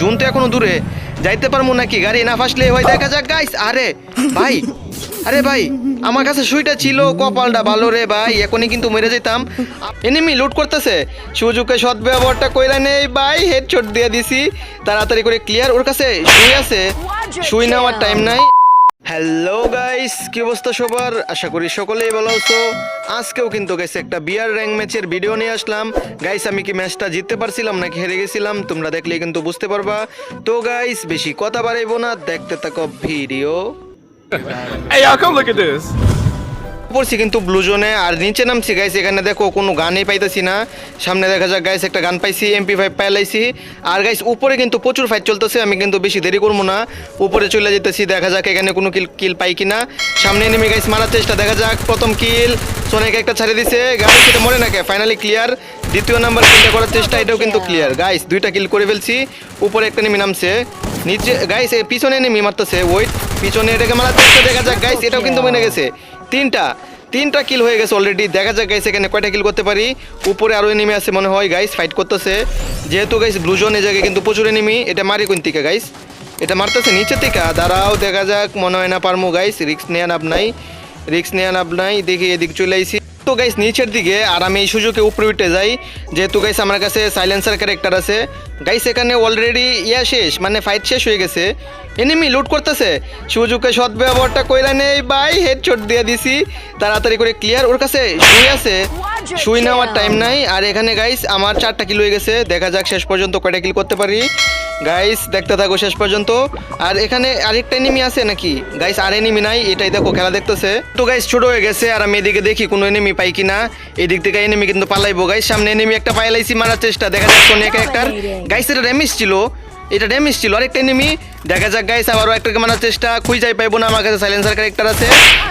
June তো এখনও দূরে। যাইতে পারব নাকি? গাড়ি না ফাসলে হয়, দেখা যাক গাইস আরে, ভাই আরে ভাই, আমার কাছে সুইটা ছিল, কপালটা ভালো রে ভাই, এখনই কিন্তু মেরে যেতাম। এনিমি লুট করতেছে। সুযোগে সৎ ব্যবহারটা কইলা নেই, ভাই হেডশট দিয়ে দিছি। তাড়াতাড়ি করে ক্লিয়ার ওর কাছে সুই আছে। সুই নেওয়ার টাইম নাই। হ্যালো গাইস কি অবস্থা সবার? আশা করি সকলেই ভালো আছো। আজকেও কিন্তু গাইস একটা বিয়ার র্যাঙ্ক ম্যাচের ভিডিও নিয়ে আসলাম। গাইস আমি কি ম্যাচটা জিততে পারছিলাম নাকি হেরে গেছিলাম? তোমরা দেখলে কিন্তু বুঝতে পারবা। তো গাইস বেশি কথা বাড়াইবো না। দেখতে থাকো video Hey, y'all, come look at this. পড়ছি কিন্তু ব্লু জোনে, আর নিচে নামছি গাইস এখানে দেখো কোনো গানই পাইতেছি না। সামনে দেখা যাক গাইস একটা গান পাইছি এমপি ফাইভ পাইলাইছি আর গাইস উপরে কিন্তু প্রচুর ফাইট চলতেছে, আমি কিন্তু বেশি দেরি করব না। উপরে চলে যেতেছি, দেখা যাক এখানে কোনো কিল কিল পাই কিনা। সামনে নেমে গাইস মারার চেষ্টা, দেখা যাক, প্রথম কিল সোনাকে একটা ছাড়ে দিছে গাড়ি সেটা মরে নাকি? ফাইনালি ক্লিয়ার দ্বিতীয় নাম্বার কিলটা করার চেষ্টা, এটাও কিন্তু ক্লিয়ার গাইস দুইটা কিল করে ফেলছি, উপরে একটা নেমে নামছে। নিচে গাইস পিছনে নেমে মারতেছে ওয়েট পিছনে এটাকে মারার চেষ্টা, দেখা যাক গাইস এটাও কিন্তু মেনে গেছে। তিনটা তিনটা কিল হয়ে গেছে অলরেডি দেখা যাক গাইস এখানে কয়টা কিল করতে পারি। উপরে আরও এনিমি আছে মনে হয় গাইস ফাইট করতেছে। যেহেতু গাইস ব্লুজন এই জায়গায় কিন্তু প্রচুর এনিমি এটা মারি কোন থেকে গাইস এটা মারতেছে নিচে থেকে। দাঁড়াও, দেখা যাক, মনে হয় না পারমো গাইস রিক্স নেওয়া নাপ নাই। রিক্স নেওয়া নাপ নাই, দেখি এদিক চলে আইছি। তো গাইস নিচের দিকে, আর আমি এই সুযোগে উপরে উঠে যাই। যেহেতু গাইস আমার কাছে সাইলেন্সার ক্যারেক্টার আছে। গাইস এখানে অলরেডি ইয়া শেষ মানে ফাইট শেষ হয়ে গেছে। এনিমি লুট করতেছে। সুযোগে সৎ ব্যবহারটা কইরা নেই, ভাই হেডশট দিয়ে দিছি। তাড়াতাড়ি করে ক্লিয়ার ওর কাছে সুই আছে। সুই নেওয়ার টাইম নাই। আর এখানে গাইস আমার চারটা কিল হয়ে গেছে। দেখা যাক শেষ পর্যন্ত কয়টা কিল করতে পারি। গাইস দেখতে থাকো শেষ পর্যন্ত। আর এখানে আরেকটা এনিমি আছে নাকি? গাইস আর এনিমি নাই, এটাই দেখো, খেলা দেখতেছে। তো গাইস ছোট হয়ে গেছে, আর আমি এদিকে দেখি কোনো এনিমি পাই কিনা। এদিক থেকে এনিমি কিন্তু পালাইবো গাইস সামনে এনিমি একটা পাইলাইছি, মারার চেষ্টা। দেখা যাচ্ছে একটা গাইস এটা ড্যামেজ ছিল। এটা ড্যামেজ ছিল আরেকটা এনিমি দেখা যাক গাইস আবারও একটাকে মারার চেষ্টা। খুঁজাই পাইবো না, আমার কাছে সাইলেন্সার ক্যারেক্টার আছে।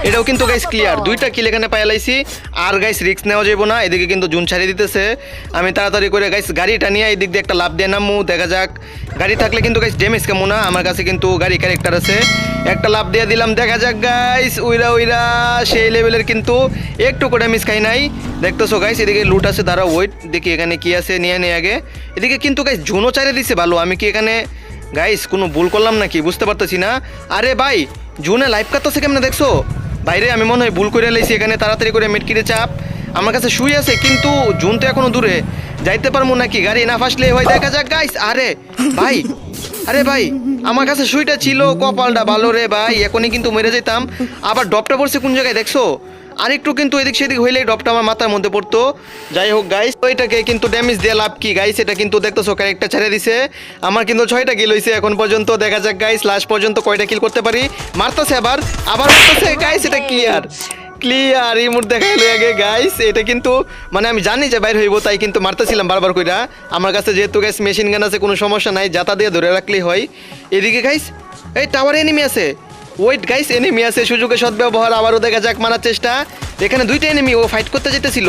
এটাও কিন্তু গাইস ক্লিয়ার দুইটা কিল এখানে পাইলাইছি আর গাইস রিস্ক নেওয়া যাব না। এদিকে কিন্তু জুন ছাড়িয়ে দিতেছে। আমি তাড়াতাড়ি করে গাইস গাড়িটা নিয়ে এই দিক দিয়ে একটা লাভ দিয়ে নামু। দেখা যাক। গাড়ি থাকলে কিন্তু গাইস ড্যামেজ কেমন না। আমার কাছে কিন্তু গাড়ি ক্যারেক্টার আছে। একটা লাভ দিয়ে দিলাম। দেখা যাক গাইস উইরা উইরা, সেই লেভেলের কিন্তু একটু করে মিস খাই নাই। দেখতেছো গাইস এদিকে লুট আছে। দাঁড়া ওয়েট দেখি এখানে কি আছে। নিয়ে নিয়ে আগে। এদিকে কিন্তু গাইস জুনও চাইরে দিছে ভালো। আমি কি এখানে গাইস কোনো ভুল করলাম নাকি? বুঝতে পারতেছি না। আরে ভাই, জুনে লাইভ কাটতেছে কেমনে দেখছ? বাইরে আমি মনে হয় ভুল করে লাইছি এখানে, তাড়াতাড়ি করে মেটকিরে চাপ। আমার কাছে শুই আছে, কিন্তু জুন তো এখনও দূরে। যাইতে পারব নাকি? গাড়ি না ফাসলে হয়, দেখা যাক গাইস আরে, ভাই আরে ভাই, আমার কাছে শুইটা ছিল, কপালটা ভালো রে ভাই, এখনই কিন্তু মেরে যেতাম। আবার ডপটা পড়ছে কোন জায়গায় দেখছ? আর একটু কিন্তু এদিক সেদিক হইলেই ডপটা আমার মাথার মধ্যে পড়তো। যাই হোক গাইস ওইটাকে কিন্তু ড্যামেজ দিয়ে লাভ কি গাইস এটা কিন্তু দেখতেছো ক্যারেক্টার ছেড়ে দিছে। আমার কিন্তু ছয়টা কিল হয়েছে এখন পর্যন্ত। দেখা যাক গাইস লাস্ট পর্যন্ত কয়টা কিল করতে পারি। মারতেছে আবার আবার মারতেছে। গাইস এটা ক্লিয়ার ক্লিয়ার এই মুহূর্তে দেখাইলো আগে গাইস এটা কিন্তু মানে আমি জানি যে বাইর হইব, তাই কিন্তু মারতেছিলাম বারবার কইরা। আমার কাছে যেহেতু গাইস মেশিন গান আছে, কোনো সমস্যা নাই, যাতা দিয়ে ধরে রাখলেই হয়। এদিকে গাইস এই টাওয়ার এনিমি আছে। ওয়েট গাইস এনিমি আছে সুযোগে সদ্ব্যবহার আবারও দেখা যাক মারার চেষ্টা। এখানে দুইটা এনিমি ও ফাইট করতে যেতেছিল।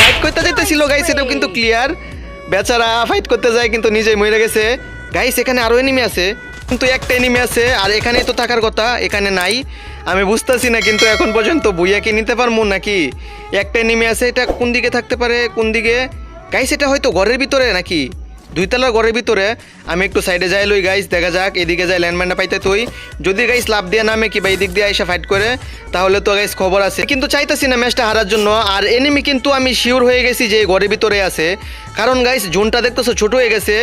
ফাইট করতে যেতেছিল গাইস এটাও কিন্তু ক্লিয়ার বেচারা ফাইট করতে যায় কিন্তু নিজেই মরে গেছে। গাইস এখানে আরও এনিমি আছে। কিন্তু একটা এনিমি আছে আর এখানে তো থাকার কথা এখানে নাই। আমি বুঝতেছি না কিন্তু এখন পর্যন্ত বুইয়াকে নিতে পারব নাকি? একটা এনিমি আছে এটা কোন দিকে থাকতে পারে কোন দিকে? গাইস এটা হয়তো ঘরের ভিতরে নাকি? দুইতলার ঘরের ভিতরে আমি একটু সাইডে যাই লই গাইস দেখা যাক, এদিকে যাই ল্যান্ডমাইনটা পাইতে তুই। যদি গাইস লাভ দিয়ে নামে কি বা এদিক দিয়ে এসে ফাইট করে, তাহলে তো গাইস খবর আছে। কিন্তু চাইতেছি না ম্যাচটা হারার জন্য, আর এনিমি কিন্তু আমি শিওর হয়ে গেছি যে ঘরের ভিতরে আছে। কারণ গাইস জোনটা দেখতেছো, ছোট হয়ে গেছে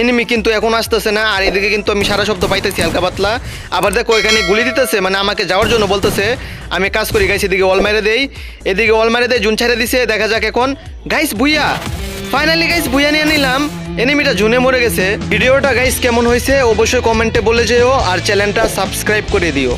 এনিমি কিন্তু এখন আসতেছে না, আর এদিকে কিন্তু আমি সারা শব্দ পাইতেছি হালকা পাতলা। আবার দেখো, এখানে গুলি দিতেছে মানে আমাকে যাওয়ার জন্য বলতেছে, আমি কাজ করি গাইস এদিকে অল মেরে দেই। এদিকে অল মেরে দেয় জুন ছেড়ে দিছে, দেখা যাক এখন। গাইস ভুইয়া ফাইনালি গাইস বুয়া নিয়ে নিলাম। এনিমিটা জুনে মরে গেছে। ভিডিওটা গাইস কেমন হয়েছে অবশ্যই কমেন্টে বলে যেও আর চ্যানেলটা সাবস্ক্রাইব করে দিও।